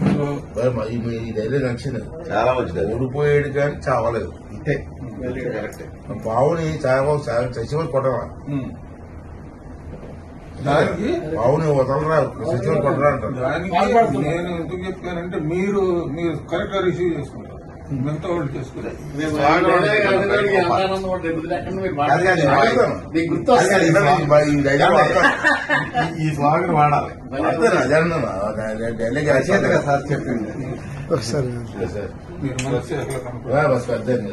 మీ ధైర్యం నచ్చింది. చాలా మంచిది. ఓడిపోయాడు కానీ చావలేదు. ఇంతే. కరెక్ట్. పావుని చావ చచ్చిపోయి కొట్టరా? దానికి పావుని వదలరా చచ్చిపోయి కొట్టరా అంటారు. దానికి నేను ఎందుకు చెప్పానంటే మీరు మీరు కరెక్ట్గా రిసీవ్ చేసుకుంటారు. మిగతా వాళ్ళు ఇలా ఈ స్వాగతం వాడాలి. సార్ చెప్పింది. ఒకసారి.